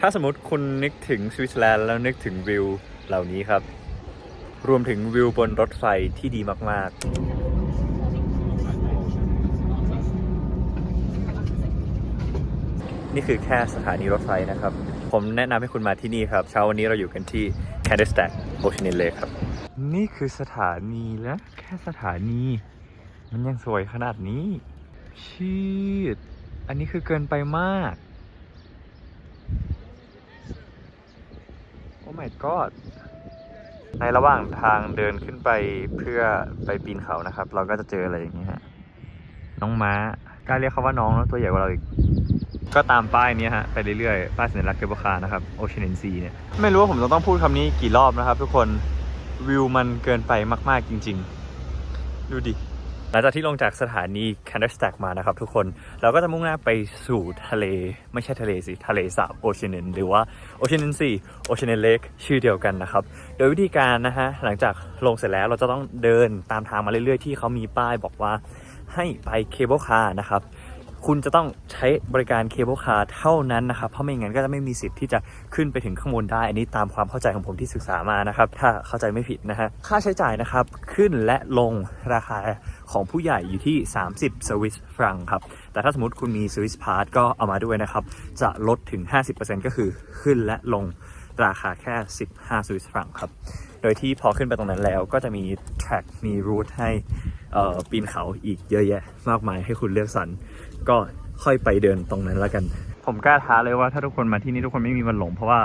ถ้าสมมติคุณนึกถึงสวิตเซอร์แลนด์แล้วนึกถึงวิวเหล่านี้ครับ รวมถึงวิวบนรถไฟที่ดีมาก ๆนี่คือแค่สถานีรถไฟนะครับ ผมแนะนำให้คุณมาที่นี่ครับ เช้าวันนี้เราอยู่กันที่ c a n d l e s t a c Ocean Lake ครับ นี่คือสถานีและแค่สถานี มันยังสวยขนาดนี้ ชีด อันนี้คือเกินไปมาก โอ้ my god ในระหว่างทางเดินขึ้นไปเพื่อไปปีนเขานะครับ เราก็จะเจออะไรอย่างนี้ฮะน้องม้ากล้าเรียกเขาว่าน้องแล้วตัวใหญ่กว่าเราอีก ก็ตามป้ายนี้ฮะไปเรื่อยๆ ป้ายสัญลักษณ์เกเบคาร์นะครับ Ocean Sea เนี่ย ไม่รู้ว่าผมจะต้องพูดคำนี้กี่รอบนะครับ ทุกคนวิวมันเกินไปมาก ๆจริง ๆ ดูดิ หลังจากที่ลงจากสถานี c a n d l e s t a c k มานะครับทุกคนเราก็จะมุ่งหน้าไปสู่ทะเล ไม่ใช่ทะเลสิ ทะเลสาบโอเชียนหรือว่าโอเชียนซีโอเชียนเลกชื่อเดียวกันนะครับ โดยวิธีการนะฮะ หลังจากลงเสร็จแล้วเราจะต้องเดินตามทางมาเรื่อยๆ ที่เขามีป้ายบอกว่าให้ไปเคเบิลคาร์นะครับ คุณจะต้องใช้บริการเคเบิลคาร์เท่านั้นนะครับเพราะไม่งั้นก็จะไม่มีสิทธิ์ที่จะขึ้นไปถึงข้างบนได้ อันนี้ตามความเข้าใจของผมที่ศึกษามานะครับ ถ้าเข้าใจไม่ผิดนะฮะค่าใช้จ่ายนะครับขึ้นและลงราคาของผู้ใหญ่อยู่ที่ 30สวิสฟรังครับ แต่ถ้าสมมติคุณมีสวิสพาร์ทก็เอามาด้วยนะครับ จะลดถึง 50%ก็คือขึ้นและลงราคาแค่ 15สวิสฟรังครับ โดยที่พอขึ้นไปตรงนั้นแล้วก็จะมี track มีรูทให้อ่อปีนเขาอีกเยอะแยะมากมายให้คุณเลือกสรร ก็ค่อยไปเดินตรงนั้นแล้วกัน ผมกล้าท้าเลยว่าถ้าทุกคนมาที่นี่ทุกคนไม่มีวันหลง เพราะว่า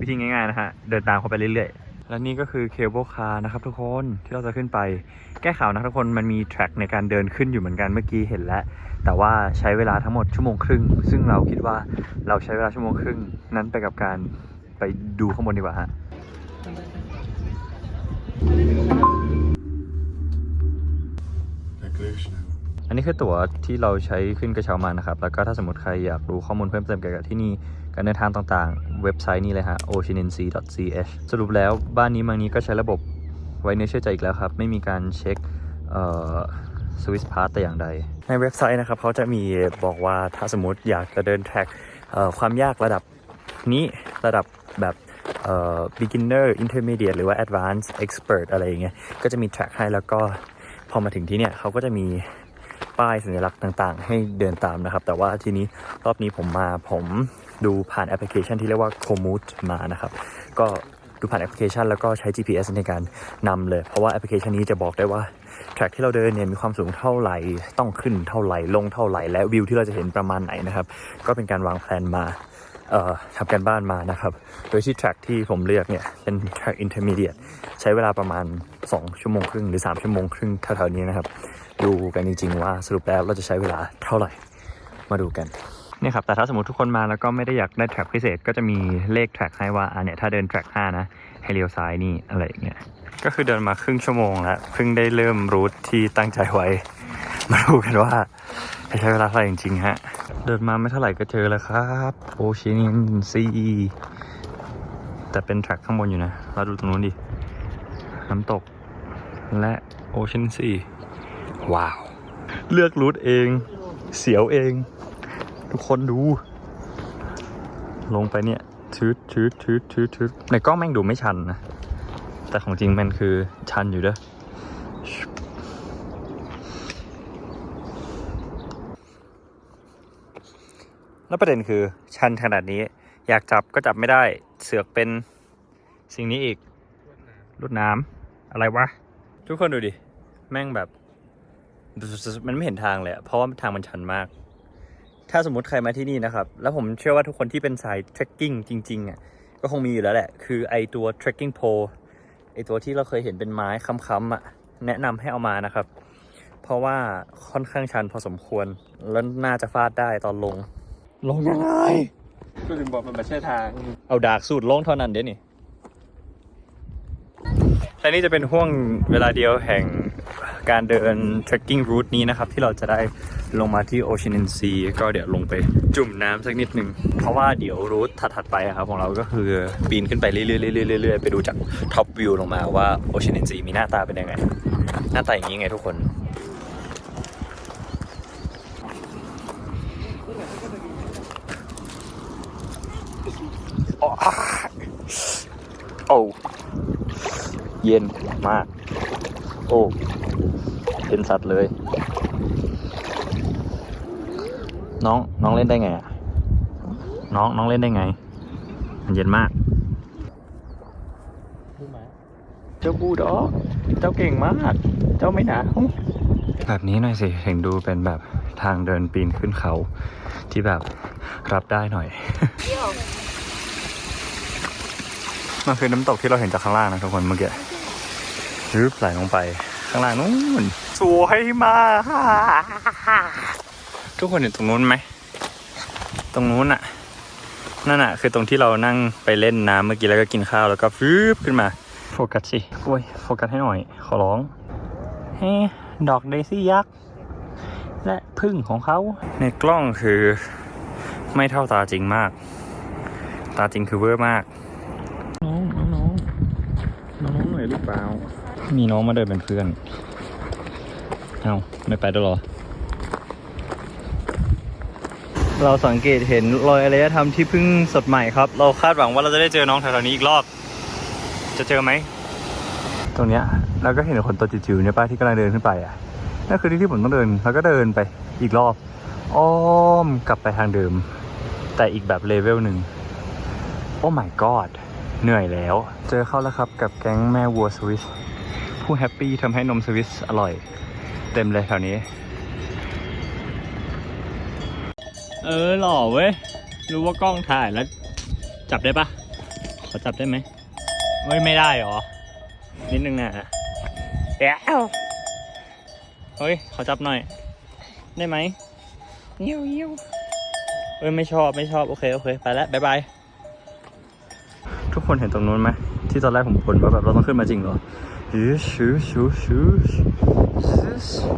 วิธีง่ายๆนะฮะ เดินตามเขาไปเรื่อยๆ และนี่ก็คือเคเบิลคาร์นะครับทุกคนที่เราจะขึ้นไปแก้ข่าวนะทุกคนมันมีแทร็กในการเดินขึ้นอยู่เหมือนกันเมื่อกี้เห็นแล้ว แต่ว่าใช้เวลาทั้งหมดชั่วโมงครึ่ง ซึ่งเราคิดว่าเราใช้เวลาชั่วโมงครึ่งนั้นไปกับการไปดูข้างบนดีกว่าฮะ อันนี้คือตั๋วที่เราใช้ขึ้นกระเช้ามานะครับ แล้วก็ถ้าสมมติใครอยากรู้ข้อมูลเพิ่มเติมเกี่ยวกับที่นี่ การเดินทางต่างๆ เว็บไซต์นี้เลยฮะ oceaninc.ch สรุปแล้วบ้านนี้เมืองนี้ก็ใช้ระบบไว้เนื้อเชื่อใจอีกแล้วครับ ไม่มีการเช็คเอ่อ Swiss Pass แต่อย่างใด ในเว็บไซต์นะครับเขาจะมีบอกว่าถ้าสมมติอยากจะเดินแท็กความยากระดับนี้ระดับแบบ beginner intermediate หรือว่า advanced expert อะไรอย่างเงี้ย ก็จะมี track ให้แล้วก็พอมาถึงที่เนี่ยเขาก็จะมี ป้ายสัญลักษณ์ต่างๆ ให้เดินตามนะครับ แต่ว่าทีนี้รอบนี้ผมมาผมดูผ่านแอปพลิเคชันที่เรียกว่า Komoot มานะครับ ก็ดูผ่านแอปพลิเคชันแล้วก็ใช้ GPS ในการนำเลย เพราะว่าแอปพลิเคชันนี้จะบอกได้ว่าแทร็กที่เราเดินเนี่ยมีความสูงเท่าไหร่ ต้องขึ้นเท่าไหร่ ลงเท่าไหร่ และวิวที่เราจะเห็นประมาณไหนนะครับ ก็เป็นการวางแผนมา ทำการบ้านมานะครับ โดยที่แทร็กที่ผมเลือกเนี่ย เป็นแทร็กอินเทอร์มีเดียใช้เวลาประมาณ 2 ชั่วโมงครึ่งหรือ 3 ชั่วโมงครึ่งแถวๆนี้นะครับ ดูกันจริงๆว่าสรุปแล้วเราจะใช้เวลาเท่าไหร่มาดูกันนี่ครับแต่ถ้าสมมติทุกคนมาแล้วก็ไม่ได้อยากได้แทร็กพิเศษก็จะมีเลขแทร็กให้ว่าอะเนี่ยถ้าเดินแทร็ก5นะให้เลี้ยวซ้ายนี่อะไรอย่างเงี้ยก็คือเดินมาครึ่งชั่วโมงแล้วเพิ่งได้เริ่มรูทที่ตั้งใจไว้ มาดูกันว่า ใช้เวลาเท่าไหร่จริงๆฮะ เดินมาไม่เท่าไหร่ก็เจอแล้วครับโอเชียนซีแต่เป็นแทร็กข้างบนอยู่นะ เราดูตรงนู้นดิ น้ำตก และโอเชียนซีว้าว เลือกรูทเอง เสียวเอง ทุกคนดู ลงไปเนี่ยชืดชืดชืดชืดชืดในกล้องแม่งดูไม่ชันนะ แต่ของจริงมันคือชันอยู่เด้อ แล้วประเด็นคือชันขนาดนี้ อยากจับก็จับไม่ได้ เสือกเป็นสิ่งนี้อีกรดน้ำอะไรวะ ทุกคนดูดิ แม่งแบบ มันไม่เห็นทางเลย เพราะว่าทางมันชันมาก ถ้าสมมติใครมาที่นี่นะครับ แล้วผมเชื่อว่าทุกคนที่เป็นสาย trekking จริงๆอะก็คงมีอยู่แล้วแหละ คือไอตัว trekking pole ไอตัวที่เราเคยเห็นเป็นไม้ค้ำๆอะ แนะนำให้เอามานะครับ เพราะว่าค่อนข้างชันพอสมควร แล้วน่าจะฟาดได้ตอนลง ลงยังไง ก็ถึงบอกมันไม่ใช่ทาง เอาดากสูตรลงเท่านั้นเดี๋ยวนี่และนี่จะเป็นห่วงเวลาเดียวแห่งการเดิน trekking route นี้นะครับ ที่เราจะได้ลงมาที่ Ocean Sea ก็เดี๋ยวลงไปจุ่มน้ำสักนิดหนึ่ง เพราะว่าเดี๋ยวรูทถัดๆไปอะครับ ของเราก็คือปีนขึ้นไปเรื่อยๆเรื่อยๆเรื่อยๆไปดูจากท็อปวิวลงมาว่า Ocean Sea มีหน้าตาเป็นยังไง หน้าตาอย่างนี้ไงทุกคน โอ้โอ้เย็นมาก โอ้เป็นสัตว์เลย น้องน้องเล่นได้ไงอะน้องน้องเล่นได้ไง มันเย็นมากเจ้าบูลด็อกเจ้าเก่งมาก เจ้าไม่หนาวแบบนี้หน่อยสิถึงดูเป็นแบบทางเดินปีนขึ้นเขาที่แบบรับได้หน่อย มันคือน้ำตกที่เราเห็นจากข้างล่างนะทุกคนเมื่อกี้รึบไหลลงไปข้างล่างนู้นสวยมากทุกคนเห็นตรงนู้นไหมตรงนู้นอะนั่นอะคือตรงที่เรานั่งไปเล่นน้ำเมื่อกี้แล้วก็กินข้าวแล้วก็ฟืบขึ้นมาโฟกัสสิโอ้ยโฟกัสให้หน่อย ขอร้องเฮ้ดอกเดซี่ยักษ์และพึ่งของเขาในกล้องคือไม่เท่าตาจริงมาก ตาจริงคือเวอร์มาก น้องน้องน้องน้อง หน่อยหรือเปล่า มีน้องมาเดินเป็นเพื่อน เอาไม่ไปด้วยเหรอ เราสังเกตเห็นรอยอารยธรรมที่เพิ่งสดใหม่ครับ เราคาดหวังว่าเราจะได้เจอน้องแถวๆนี้อีกรอบ จะเจอไหม ตรงเนี้ยเราก็เห็นคนตัวจิ๋วๆเนี่ยป้าที่กำลังเดินขึ้นไปอะ นั่นคือที่ที่ผมต้องเดิน แล้วก็เดินไปอีกรอบ อ้อมกลับไปทางเดิม แต่อีกแบบเลเวลหนึ่ง โอ้ my god เหนื่อยแล้ว เจอเข้าแล้วครับกับแก๊งแม่วัวสวิส ผู้แฮปปี้ทำให้นมสวิสอร่อย เต็มเลยแถวนี้ เออหล่อเว้ย รู้ว่ากล้องถ่ายแล้ว จับได้ปะขอจับได้ไหมเฮ้ย ไม่ได้หรอ นิดนึงอะแอ้วเฮ้ย ขอจับหน่อย ได้ไหมเยี่ยวเยี่ยวเอ้ย ไม่ชอบไม่ชอบ โอเค โอเค ไปแล้ว บ๊ายบายทุก คนเห็นตรงนู้นไหมที่ตอนแรกผมบ่นว่าแบบเราต้องขึ้นมาจริงเหรอชูชูชูชูชู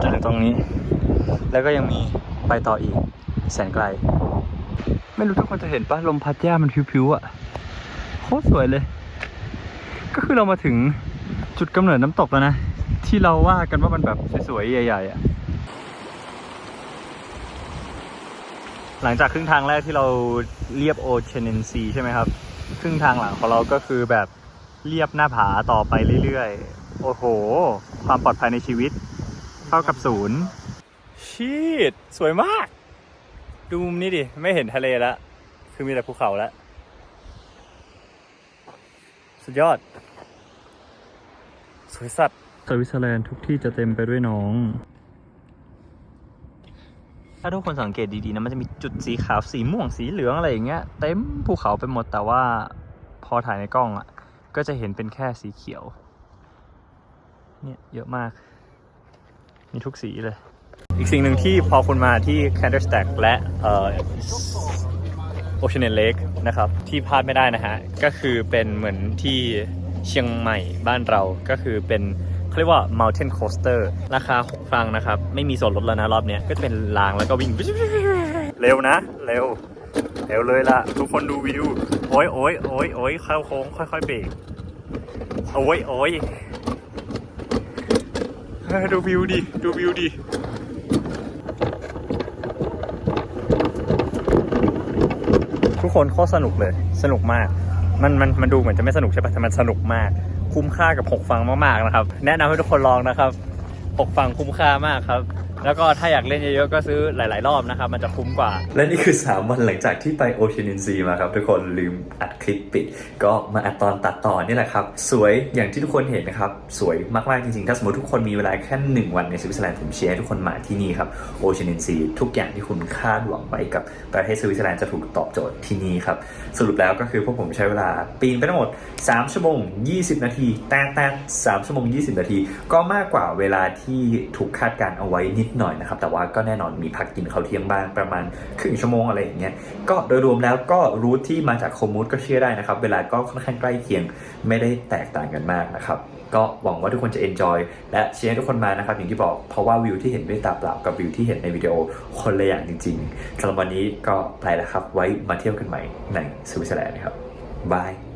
จนถึงตรงนี้ แล้วก็ยังมีไปต่ออีกแสนไกล ไม่รู้ทุกคนจะเห็นปะลมพัดหญ้ามันพิวๆอะโคตรสวยเลย ก็คือเรามาถึงจุดกำเนิดน้ำตกแล้วนะ ที่เราว่ากันว่ามันแบบสวยๆใหญ่ๆอะ หลังจากครึ่งทางแรกที่เราเรียบโอเชนนซีใช่ไหมครับ ครึ่งทางหลังของเราก็คือแบบเรียบหน้าผาต่อไปเรื่อยๆ โอ้โห ความปลอดภัยในชีวิต เท่ากับศูนย์ชีดสวยมาก ดูมุมนี้ดิ ไม่เห็นทะเลแล้ว คือมีแต่ภูเขาแล้ว สุดยอด สวยสัตว์สวิตเซอร์แลนด์ทุกที่จะเต็มไปด้วยน้อง ถ้าทุกคนสังเกตดีๆนะมันจะมีจุดสีขาวสีม่วงสีเหลืองอะไรอย่างเงี้ยเต็มภูเขาไปหมดแต่ว่าพอถ่ายในกล้องอะ ก็จะเห็นเป็นแค่สีเขียว เนี่ยเยอะมาก มีทุกสีเลย อีกสิ่งหนึ่งที่พอคุณมาที่ Candlestack และเอ่อ Ocean Lake นะครับ ที่พลาดไม่ได้นะฮะ ก็คือเป็นเหมือนที่เชียงใหม่บ้านเราก็คือเป็น เขาเรียกว่า Mountain Coaster ราคา 6 ฟังนะครับ ไม่มีส่วนลดแล้วนะรอบนี้ก็จะเป็นรางแล้วก็วิ่ง เร็วนะ เร็ว เร็วเลยล่ะ ทุกคนดูวิว โอ้ยโอ้ยโอ้ยโอ้ยเข้าโค้งค่อยๆเบรกโอ้ยโอ้ยดูวิวดิ ดูวิวดิทุกคนโคตรสนุกเลย สนุกมาก มันมันมันดูเหมือนจะไม่สนุกใช่ปะแต่มันสนุกมาก คุ้มค่ากับ 6 ฟังมากๆนะครับ แนะนำให้ทุกคนลองนะครับ 6 ฟังคุ้มค่ามากครับ แล้วก็ถ้าอยากเล่นเยอะๆ ก็ซื้อหลาย ๆ รอบนะครับ มันจะคุ้มกว่า และนี่คือ 3 วันหลังจากที่ไปโอเชียนินซีมาครับ ทุกคนลืมอัดคลิปปิด ก็มาอัดตอนตัดต่อนี่แหละครับ สวยอย่างที่ทุกคนเห็นนะครับ สวยมากๆจริงๆ ถ้าสมมติทุกคนมีเวลาแค่ 1 วันในสวิตเซอร์แลนด์ผมเชียร์ทุกคนมาที่นี่ครับโอเชียนินซีทุกอย่างที่คุณคาดหวังไว้กับประเทศสวิตเซอร์แลนด์จะถูกตอบโจทย์ที่นี่ครับสรุปแล้วก็คือพวกผมใช้เวลาปีนไปทั้งหมด 3 ชั่วโมง 20 นาทีแต่แต่3ชั่วโมง 20 นาที ก็มากกว่าเวลาที่ถูกคาดการเอาไว้นิดหน่อยนะครับ แต่ว่าก็แน่นอนมีพักกินข้าวเที่ยงบ้างประมาณครึ่งชั่วโมงอะไรอย่างเงี้ยก็โดยรวมแล้วก็รูทที่มาจากโคมูดก็เชื่อได้นะครับ เวลาก็ค่อนข้างใกล้เคียงไม่ได้แตกต่างกันมากนะครับก็หวังว่าทุกคนจะ enjoy และเชียร์ให้ทุกคนมานะครับ อย่างที่บอกเพราะว่าวิวที่เห็นด้วยตาเปล่ากับวิวที่เห็นในวิดีโอคนละอย่างจริงๆสำหรับวันนี้ก็ไปแล้วครับไว้มาเที่ยวกันใหม่ในสวิตเซอร์แลนด์นะครับบาย